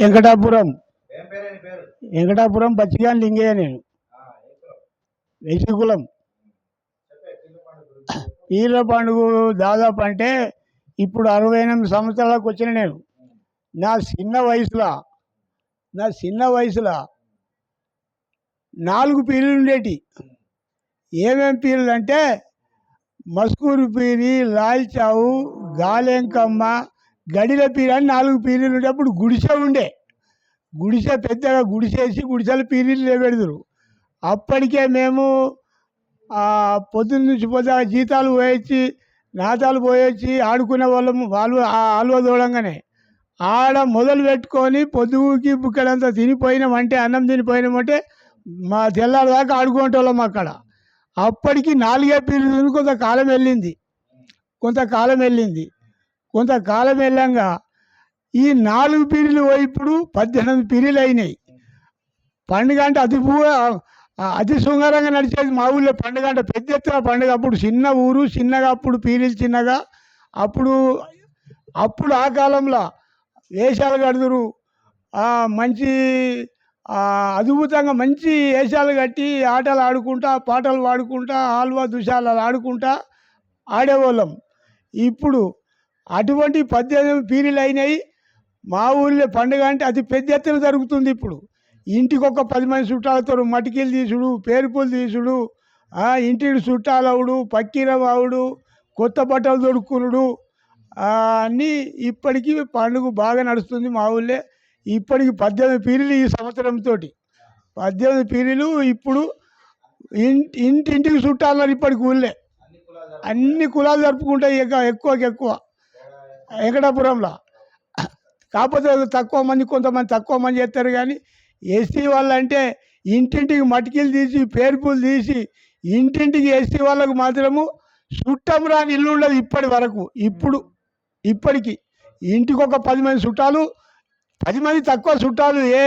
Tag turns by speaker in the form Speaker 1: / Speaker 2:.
Speaker 1: వెంకటాపురం. వెంకటాపురం బచ్చిగాని లింగయ్య నేను.
Speaker 2: ఏ కులం? పండుగ
Speaker 1: దాదాపు అంటే ఇప్పుడు అరవై ఎనిమిది సంవత్సరాలకు వచ్చిన నేను. నా చిన్న వయసులో నా చిన్న వయసులో నాలుగు పీర్లు ఉండేటి. ఏమేం పీర్లు అంటే మస్కూరు పీరి లాల్చావు గాలెంకమ్మ గడిల పీరని నాలుగు పీరీలు ఉండే అప్పుడు గుడిసె ఉండే. గుడిసె పెద్దగా గుడిసేసి గుడిసెలు పీరీలు లేబెడదురు అప్పటికే మేము పొద్దున్న నుంచి పొద్దున జీతాలు పోయొచ్చి నాతాలు పోయొచ్చి ఆడుకునే వాళ్ళము వాళ్ళు ఆ ఆలువ దూడంగానే ఆడ మొదలు పెట్టుకొని పొద్దుకి బుక్కడంతా తినిపోయినామంటే అన్నం తినిపోయినామంటే మా తెల్లారి దాకా ఆడుకునేటోళ్ళం అక్కడ. అప్పటికి నాలుగే పీరియడ్లు కొంతకాలం వెళ్ళింది. కొంతకాలం వెళ్ళింది. కొంతకాలం వెళ్ళంగా ఈ నాలుగు పీరియడ్లు పోయి ఇప్పుడు పద్దెనిమిది పీరియడ్లు అయినాయి. పండుగ అంటే అతి అతి సుందరంగా నడిచేది మా ఊళ్ళో పండుగ అంటే పెద్ద ఎత్తున పండుగ. అప్పుడు చిన్న ఊరు చిన్నగా అప్పుడు పీరీలు చిన్నగా. అప్పుడు అప్పుడు ఆ కాలంలో వేషాలు కడుదురు. మంచి అద్భుతంగా మంచి వేషాలు కట్టి ఆటలు ఆడుకుంటా పాటలు పాడుకుంటా ఆల్వా దుశాలు ఆడుకుంటా ఆడేవాళ్ళం. ఇప్పుడు అటువంటి పద్దెనిమిది పీరీలు అయినాయి మా ఊళ్ళో పండుగ అంటే అతి పెద్ద ఎత్తున జరుగుతుంది ఇప్పుడు. ఇంటికి ఒక పది మంది చుట్టాలతో మటికీలు తీసుడు పేరుపులు తీసుడు ఇంటి ఇంటికి చుట్టాలవుడు పక్కీరవావుడు కొత్త బట్టలు దొడుక్కునుడు అన్నీ ఇప్పటికీ పండుగ బాగా నడుస్తుంది మా ఊళ్ళో. ఇప్పటికి పద్దెనిమిది పీరీలు ఈ సంవత్సరంతో పద్దెనిమిది పీరీలు ఇప్పుడు ఇంటి ఇంటింటికి చుట్టాలన్నారు ఇప్పటికి ఊళ్ళే.
Speaker 2: అన్ని కులాలు
Speaker 1: అన్ని కులాలు జరుపుకుంటాయి ఇక ఎక్కువకి ఎక్కువ. వెంకటాపురంలో. కాకపోతే తక్కువ మంది కొంతమంది తక్కువ మంది చేస్తారు కానీ ఎస్టీ వాళ్ళంటే ఇంటింటికి మటికీలు తీసి పేరుపులు తీసి ఇంటింటికి ఎస్టీ వాళ్ళకు మాత్రము చుట్టం రాని ఇల్లు ఉండదు ఇప్పటి వరకు. ఇప్పుడు ఇప్పటికి. ఇంటికి ఒక పది మంది చుట్టాలు పది మంది తక్కువ చుట్టాలు ఏ